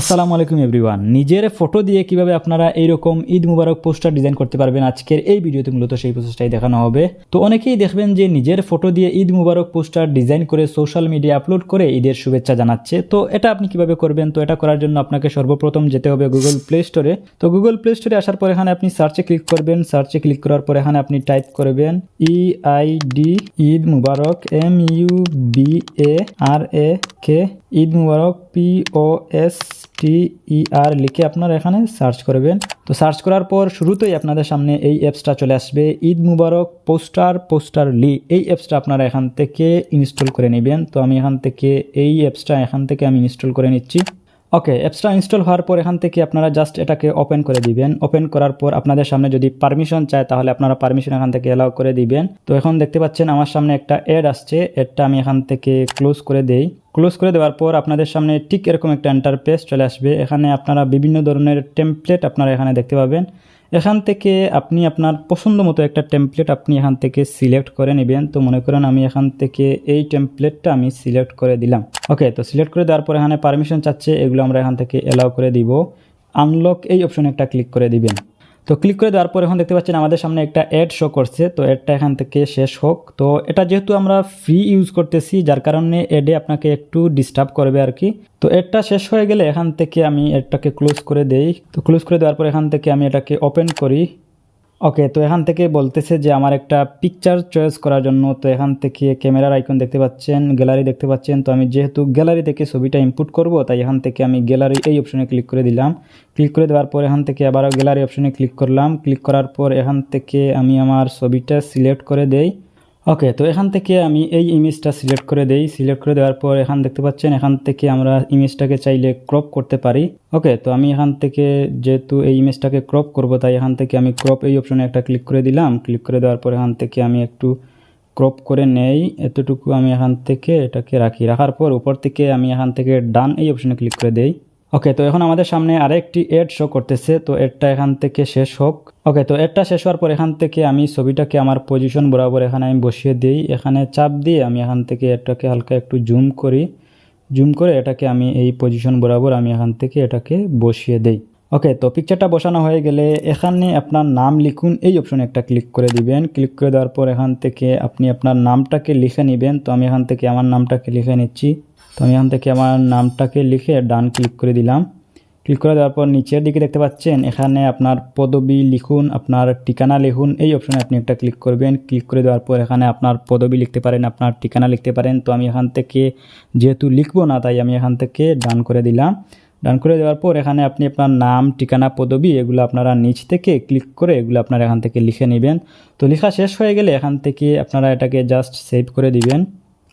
আসসালামু আলাইকুম এভরিওয়ান। নিজের ফটো দিয়ে কীভাবে আপনারা এইরকম ঈদ মুবারক পোস্টার ডিজাইন করতে পারবেন আজকের এই ভিডিওতে মূলত সেই প্রসেসটাই দেখানো হবে। তো অনেকেই দেখবেন যে নিজের ফটো দিয়ে ঈদ মুবারক পোস্টার ডিজাইন করে সোশ্যাল মিডিয়া আপলোড করে ঈদের শুভেচ্ছা জানাচ্ছে। তো এটা আপনি কীভাবে করবেন? তো এটা করার জন্য আপনাকে সর্বপ্রথম যেতে হবে গুগল প্লে স্টোরে তো গুগল প্লে স্টোরে আসার পর এখানে আপনি সার্চে ক্লিক করবেন। সার্চে ক্লিক করার পর এখানে আপনি টাইপ করবেন E I D Eid Mubarak M U B A R A K Eid Mubarak P O S T E R লিখে আপনারা এখানে সার্চ করবেন। তো সার্চ করার পর শুরুতেই আপনাদের সামনে এই অ্যাপসটা চলে আসবে। ঈদ মুবারক পোস্টার পোস্টার লি, এই অ্যাপসটা আপনারা এখান থেকে ইনস্টল করে নেবেন। তো আমি এখান থেকে এই অ্যাপসটা এখান থেকে আমি ইনস্টল করে নিচ্ছি। ওকে অ্যাপসটা ইনস্টল হওয়ার পর এখান থেকে আপনারা জাস্ট এটাকে ওপেন করে দিবেন। ওপেন করার পর আপনাদের সামনে যদি পারমিশন চায়, তাহলে আপনারা পারমিশন এখান থেকে অ্যালাউ করে দিবেন। তো এখন দেখতে পাচ্ছেন আমার সামনে একটা অ্যাড আসছে। অ্যাডটা আমি এখান থেকে ক্লোজ করে দেই। ক্লোজ করে দেওয়ার পর আপনাদের সামনে ঠিক এরকম একটা এন্টারপেস চলে আসবে। এখানে আপনারা বিভিন্ন ধরনের টেমপ্লেট আপনারা এখানে দেখতে পাবেন। এখান থেকে আপনি আপনার পছন্দ মতো একটা টেমপ্লেট আপনি এখান থেকে সিলেক্ট করে নেবেন। তো মনে করেন আমি এখান থেকে এই টেমপ্লেটটা আমি সিলেক্ট করে দিলাম। ওকে তো সিলেক্ট করে দেওয়ার পর এখানে পারমিশন চাচ্ছে। এগুলো আমরা এখান থেকে অ্যালাউ করে দিব। আনলক এই অপশনে একটা ক্লিক করে দিবেন। তো ক্লিক করে দেওয়ার পর এখন দেখতে পাচ্ছেন আমাদের সামনে একটা অ্যাড শো করছে। তো অ্যাডটা এখান থেকে শেষ হোক। তো এটা যেহেতু আমরা ফ্রি ইউজ করতেছি, যার কারণে অ্যাডে আপনাকে একটু ডিস্টার্ব করবে আর কি। তো অ্যাডটা শেষ হয়ে গেলে এখান থেকে আমি অ্যাডটাকে ক্লোজ করে দেই। তো ক্লোজ করে দেওয়ার পর এখান থেকে আমি এটাকে ওপেন করি। ওকে তো এখান থেকে বলতেছে যে আমার একটা পিকচার চয়েস করার জন্য, তো এখান থেকে ক্যামেরার আইকন দেখতে পাচ্ছেন গ্যালারি দেখতে পাচ্ছেন। তো আমি যেহেতু গ্যালারি থেকে ছবিটা ইনপুট করব, তাই এখান থেকে আমি গ্যালারি এই অপশনে ক্লিক করে দিলাম। ক্লিক করে দেওয়ার পর এখান থেকে আবারও গ্যালারি অপশনে ক্লিক করলাম। ক্লিক করার পর এখান থেকে আমি আমার ছবিটা সিলেক্ট করে দেই। ওকে তো এখান থেকে আমি এই ইমেজটা সিলেক্ট করে দেই। সিলেক্ট করে দেওয়ার পর এখান দেখতে পাচ্ছেন, এখান থেকে আমরা ইমেজটাকে চাইলে ক্রপ করতে পারি। ওকে তো আমি এখান থেকে যেহেতু এই ইমেজটাকে ক্রপ করব, তাই এখান থেকে আমি ক্রপ এই অপশনে একটা ক্লিক করে দিলাম। ক্লিক করে দেওয়ার পর এখান থেকে আমি একটু ক্রপ করে নেই। এতটুকু আমি এখান থেকে এটাকে রাখি। রাখার পর উপর থেকে আমি এখান থেকে ডান এই অপশনে ক্লিক করে দেই। ওকে তো এখন আমাদের সামনে আরেকটি এড শো করতেছে, তো এডটা এখান থেকে শেষ হোক। ওকে তো এডটা শেষ হওয়ার পর এখান থেকে আমি ছবিটাকে আমার পজিশন বরাবর এখানে আমি বসিয়ে দিই। এখানে চাপ দিয়ে আমি এখান থেকে এটাকে হালকা একটু জুম করি। জুম করে এটাকে আমি এই পজিশন বরাবর আমি এখান থেকে এটাকে বসিয়ে দেই। ওকে তো পিকচারটা বসানো হয়ে গেলে এখানে আপনার নাম লিখুন, এই অপশনে একটা ক্লিক করে দিবেন। ক্লিক করে দেওয়ার পর এখান থেকে আপনি আপনার নামটাকে লিখে নেবেন। তো আমি এখান থেকে আমার নামটাকে লিখে নিচ্ছি। তো আমি এখান থেকে আমার নামটাকে লিখে ডান ক্লিক করে দিলাম। ক্লিক করে দেওয়ার পর নিচের দিকে দেখতে পাচ্ছেন, এখানে আপনার পদবি লিখুন, আপনার ঠিকানা লিখুন, এই অপশনে আপনি একটা ক্লিক করবেন। ক্লিক করে দেওয়ার পর এখানে আপনার পদবি লিখতে পারেন, আপনার ঠিকানা লিখতে পারেন। তো আমি এখান থেকে যেহেতু লিখব না, তাই আমি এখান থেকে ডান করে দিলাম। ডান করে দেওয়ার পর এখানে আপনি আপনার নাম, ঠিকানা, পদবি এগুলো আপনারা নিচ থেকে ক্লিক করে এগুলো আপনারা এখান থেকে লিখে নেবেন। তো লেখা শেষ হয়ে গেলে এখান থেকে আপনারা এটাকে জাস্ট সেভ করে দিবেন।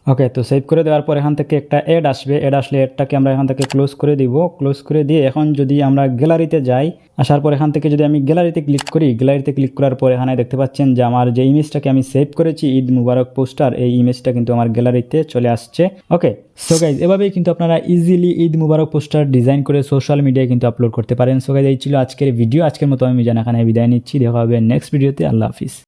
ওকে তো সেভ করে দেওয়ার পর এখান থেকে একটা অ্যাড আসবে। অ্যাড আসলে অ্যাডটাকে আমরা এখান থেকে ক্লোজ করে দিব। ক্লোজ করে দিয়ে এখন যদি আমরা গ্যালারিতে যাই, আসার পর এখান থেকে যদি আমি গ্যালারিতে ক্লিক করি গ্যালারিতে ক্লিক করার পর এখানে দেখতে পাচ্ছেন যে আমার যে ইমেজটাকে আমি সেভ করেছি, ঈদ মুবারক পোস্টার এই ইমেজটা কিন্তু আমার গ্যালারিতে চলে আসছে। ওকে সো গাইজ এভাবেই কিন্তু আপনারা easily Eid Mubarak poster design করে সোশ্যাল মিডিয়ায় কিন্তু আপলোড করতে পারেন। সো গাইজ এই ছিল আজকের ভিডিও আজকের মতো আমি জানা এখানে বিদায় নিচ্ছি। দেখা হবে নেক্সট ভিডিওতে আল্লাহ হাফিজ।